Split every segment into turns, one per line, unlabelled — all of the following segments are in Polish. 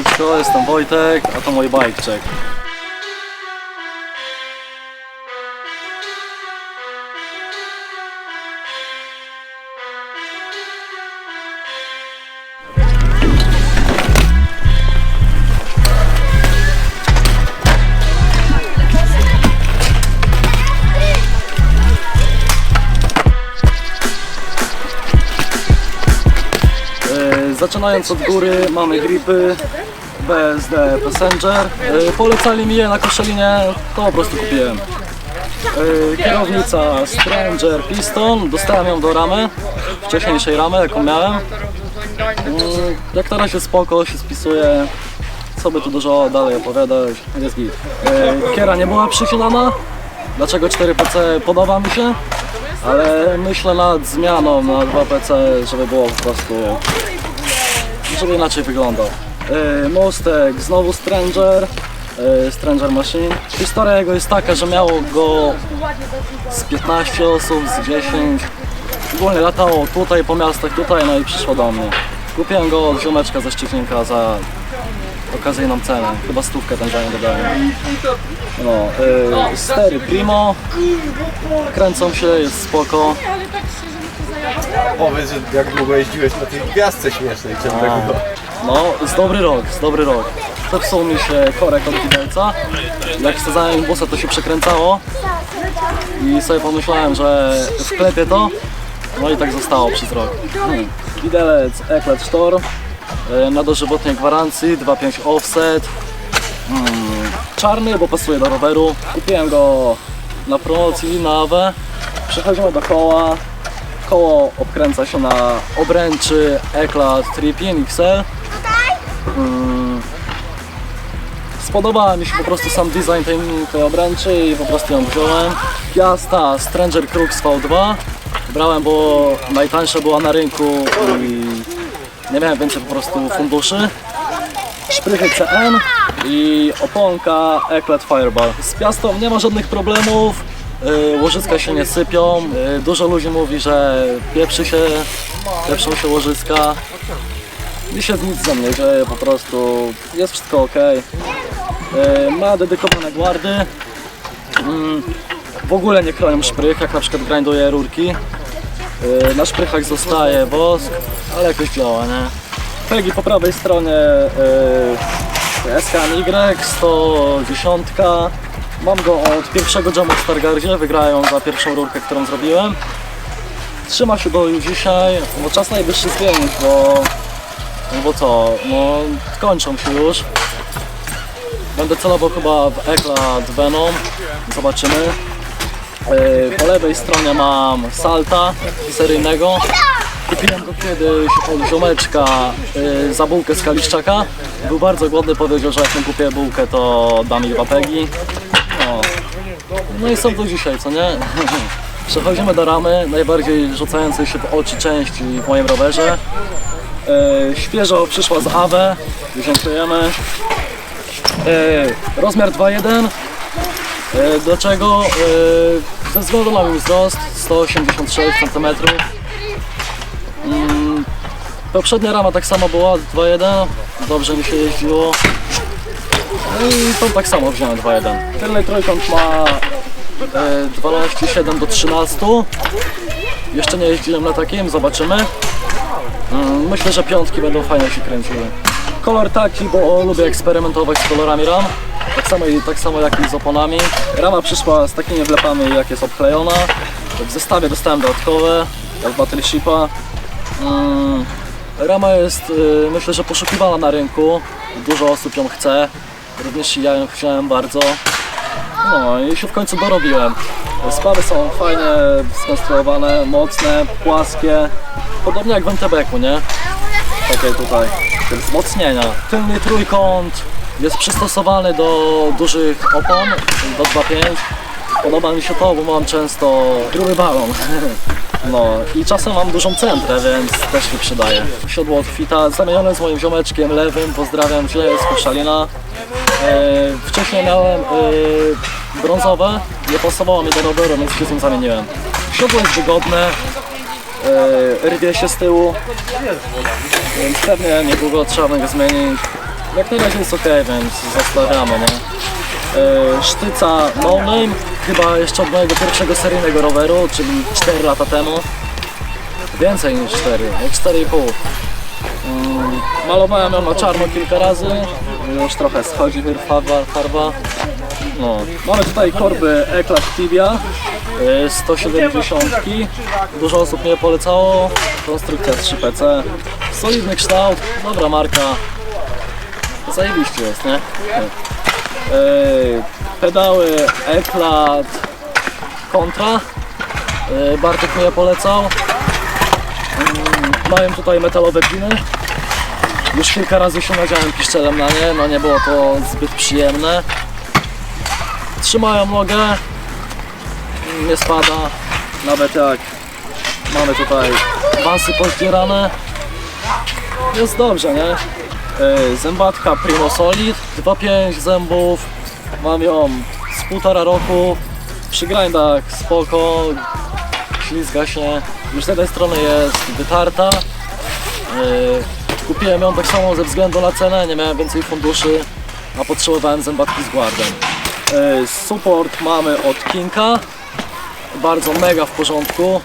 Siemaneczko, jestem Wojtek, a to mój bajkczek. E, Zaczynając od góry mamy gripy BSD Passenger. E, Polecali mi je na koszelinie, to po prostu kupiłem. E, Kierownica Stranger Piston, dostałem ją do ramy, wcześniejszej ramy jaką miałem. Mm, Jak na razie spoko, się spisuje. Co by tu dużo dalej opowiadać, jest git. Kiera nie była przychylana, dlaczego 4PC podoba mi się, ale myślę nad zmianą na 2PC, żeby było po prostu żeby inaczej wyglądał. E, Mostek, znowu Stranger, e, Stranger Machine. Historia jego jest taka, że miało go z 15 osób, z 10. Ogólnie latało tutaj po miastach, tutaj, no i przyszło do mnie. Kupiłem go od ziomeczka ze Szczecinka za okazyjną cenę. Chyba stówkę ten nie dodałem. No, e, stery Primo, kręcą się, jest spoko.
Powiedz, że jak długo jeździłeś na tej gwiazdce śmiesznej, tak było?
No, z dobry rok, z dobry rok. Zepsuł mi się korek od widelca. Jak wsadzałem busa, to się przekręcało. I sobie pomyślałem, że wklepię to. No i tak zostało przez rok. Hmm. Widelec Eklet Storm. e, Na dożywotniej gwarancji, 2.5 offset. Hmm. Czarny, bo pasuje do roweru. Kupiłem go na promocji na AWE. Przechodzimy do koła. Koło obkręca się na obręczy Eklat Tripin XL. Mm. Spodobała mi się po prostu sam design tej, tej obręczy i po prostu ją wziąłem. Piasta Stranger Crux V2. Brałem, bo najtańsza była na rynku i nie miałem więcej po prostu funduszy. Szprychy CN i oponka Eklet Fireball. Z piastą nie ma żadnych problemów. y, Łożyska się nie sypią. y, Dużo ludzi mówi, że pieprzy się, pieprzą się łożyska. Dzisiaj nic za mnie dzieje, po prostu jest wszystko ok. Ma dedykowane guardy. Mm, W ogóle nie kroją szprych, jak na przykład grinduję rurki. Yy, Na szprychach zostaje wosk, ale jakoś działa, nie? Pegi po prawej stronie yy, SKMY 110. Mam go od pierwszego jamu w Stargardzie, wygrają za pierwszą rurkę, którą zrobiłem. Trzyma się go już dzisiaj, bo czas najwyższy zmienić, bo no bo co, no kończą się już. Będę celował chyba w Eklat Venom. Zobaczymy. Yy, Po lewej stronie mam Salta seryjnego. Kupiłem go kiedyś od ziomeczka yy, za bułkę z Kaliszczaka. Był bardzo głodny, powiedział, że jak mu kupię bułkę, to da mi dwa. No. no i są tu dzisiaj, co nie? Przechodzimy do ramy, najbardziej rzucającej się w oczy części w moim rowerze. E, świeżo przyszła z AWE, dziękujemy. E, rozmiar 2.1. E, do czego? E, ze względu na mój wzrost 186 cm. Mm, poprzednia rama tak samo była 2.1. Dobrze mi się jeździło. No i tą tak samo wziąłem 2.1. Tylny trójkąt ma e, 12,7 do 13. Jeszcze nie jeździłem na takim, zobaczymy. Mm, Myślę, że piątki będą fajnie się kręciły. Kolor taki, bo lubię eksperymentować z kolorami ram. Tak samo, tak samo jak i z oponami. Rama przyszła z takimi wlepami, jak jest obklejona. W zestawie dostałem dodatkowe, od Battleshipa. Mm, Rama jest, y, myślę, że poszukiwana na rynku. Dużo osób ją chce. Również ja ją chciałem bardzo. No i się w końcu dorobiłem. Spawy są fajnie skonstruowane, mocne, płaskie. Podobnie jak w MTB-ku, nie? Takie tutaj te wzmocnienia. Tylny trójkąt jest przystosowany do dużych opon, do 2.5. Podoba mi się to, bo mam często gruby balon. No i czasem mam dużą centrę, więc też się przydaje. Siodło od Fita, zamienione z moim ziomeczkiem lewym, pozdrawiam Cię z Koszalina. E, wcześniej miałem e, brązowe, nie pasowało mi do roweru, więc się z nim zamieniłem. Siodło jest wygodne, e, się z tyłu, więc pewnie niedługo trzeba będzie zmienić. Jak na razie jest ok, więc zostawiamy, nie? E, Sztyca No Name, chyba jeszcze od mojego pierwszego seryjnego roweru, czyli 4 lata temu. Więcej niż 4, no 4,5. Mm, Malowałem ją na czarno kilka razy, już trochę schodzi farba. farba. No. Mamy tutaj korby Eclat Tibia 170. Dużo osób mnie polecało. Konstrukcja 3PC. Solidny kształt, dobra marka. Zajebiście jest, nie? Pedały Eclat Contra. Y, Bartek mnie polecał. Mm, Mają tutaj metalowe piny. Już kilka razy się nadziałem piszczelem na nie, no nie było to zbyt przyjemne. Trzymają nogę, nie spada, nawet jak mamy tutaj wasy pozdzierane. Jest dobrze, nie? Yy, Zębatka Primo Solid, 2,5 zębów, mam ją z półtora roku, przy grindach spoko, ślizga się, już z jednej strony jest wytarta, Yy, Kupiłem ją tak samo ze względu na cenę, nie miałem więcej funduszy, a potrzebowałem zębatki z guardem. Yy, Support mamy od Kinka, bardzo mega w porządku,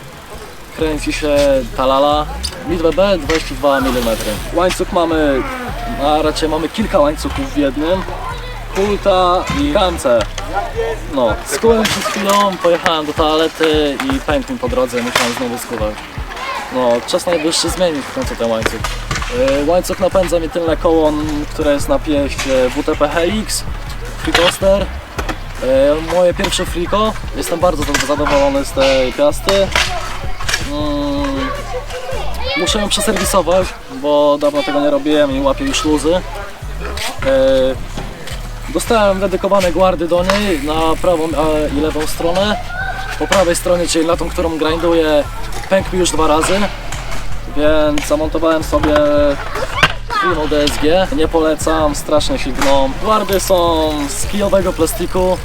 kręci się talala, midwę B 22 mm. Łańcuch mamy, a raczej mamy kilka łańcuchów w jednym, kulta i rance. No, skułem się z chwilą, pojechałem do toalety i pękł mi po drodze, musiałem znowu skuwać. No, czas najwyższy zmienić w końcu ten łańcuch. Yy, Łańcuch napędza mi tylne koło, które jest na pieście WTP Helix, Freecoaster. Yy, Moje pierwsze friko, jestem bardzo za- zadowolony z tej piasty. Mm, Muszę ją przeserwisować, bo dawno tego nie robiłem i łapię już luzy. Yy, Dostałem dedykowane guardy do niej na prawą e, i lewą stronę. Po prawej stronie, czyli na tą, którą grinduję, pękł już dwa razy, więc zamontowałem sobie Primo DSG. Nie polecam, strasznie się gną. Guardy są z kijowego plastiku.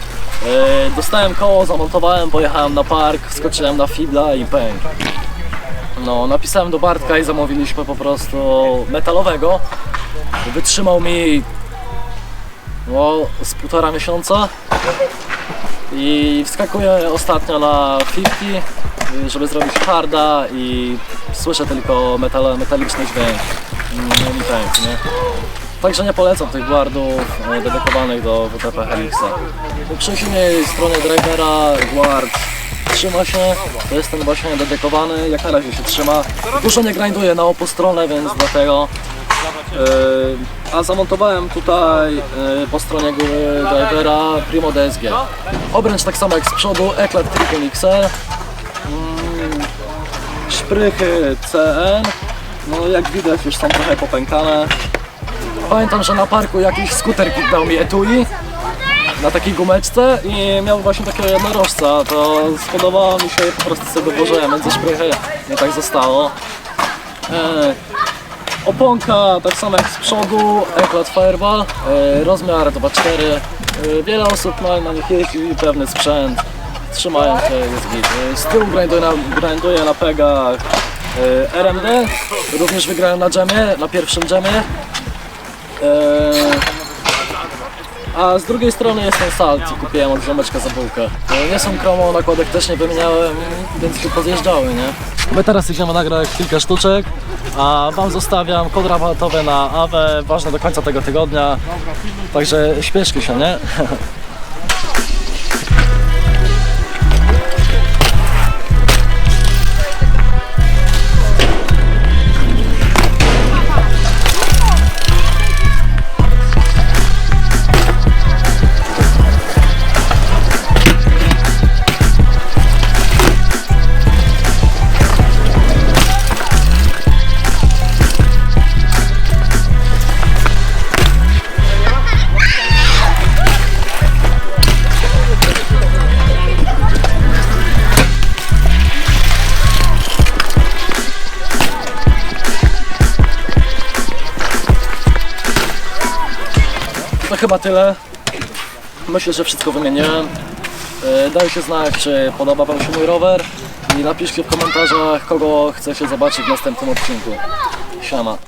E, Dostałem koło, zamontowałem, pojechałem na park, wskoczyłem na fibla i pękł. No, napisałem do Bartka i zamówiliśmy po prostu metalowego. Wytrzymał mi no, z półtora miesiąca i wskakuję ostatnio na 50, żeby zrobić harda i słyszę tylko metal, metaliczny dźwięk. No mi pęk, nie? Także nie polecam tych guardów e, dedykowanych do WTP Helixa. Przy silnej stronie drivera guard trzyma się, to jest ten właśnie dedykowany, jak na razie się trzyma. Dużo nie grinduje na opu stronę, więc dlatego Yy, a zamontowałem tutaj yy, po stronie góry drivera Primo DSG. Obręcz tak samo jak z przodu, Eclat Triple XL. Mm, Szprychy CN. No jak widać już są trochę popękane. Pamiętam, że na parku jakiś skuter dał mi etui na takiej gumeczce i miał właśnie takie jednorożca, to spodobało mi się po prostu sobie włożyłem między szprychy i tak zostało. E, Oponka tak samo jak z przodu, Eclat Fireball, e, rozmiar 2.4. E, wiele osób ma na nich jeździ, pewny sprzęt, trzymają się, jest git. E, z tyłu grinduję na, grinduję na pegach RMD, również wygrałem na dżemie, na pierwszym dżemie. E, a z drugiej strony jest ten salt, co kupiłem od ziomeczka za bułkę. E, Nie są chromą, nakładek też nie wymieniałem, więc się pozjeżdżały, nie? My teraz idziemy nagrać kilka sztuczek, a Wam zostawiam kod rabatowy na AWE, ważne do końca tego tygodnia, także śpieszcie się, nie? chyba tyle. Myślę, że wszystko wymieniłem. Dajcie znać, czy podoba Wam się mój rower i napiszcie w komentarzach, kogo chcecie zobaczyć w następnym odcinku. Siema.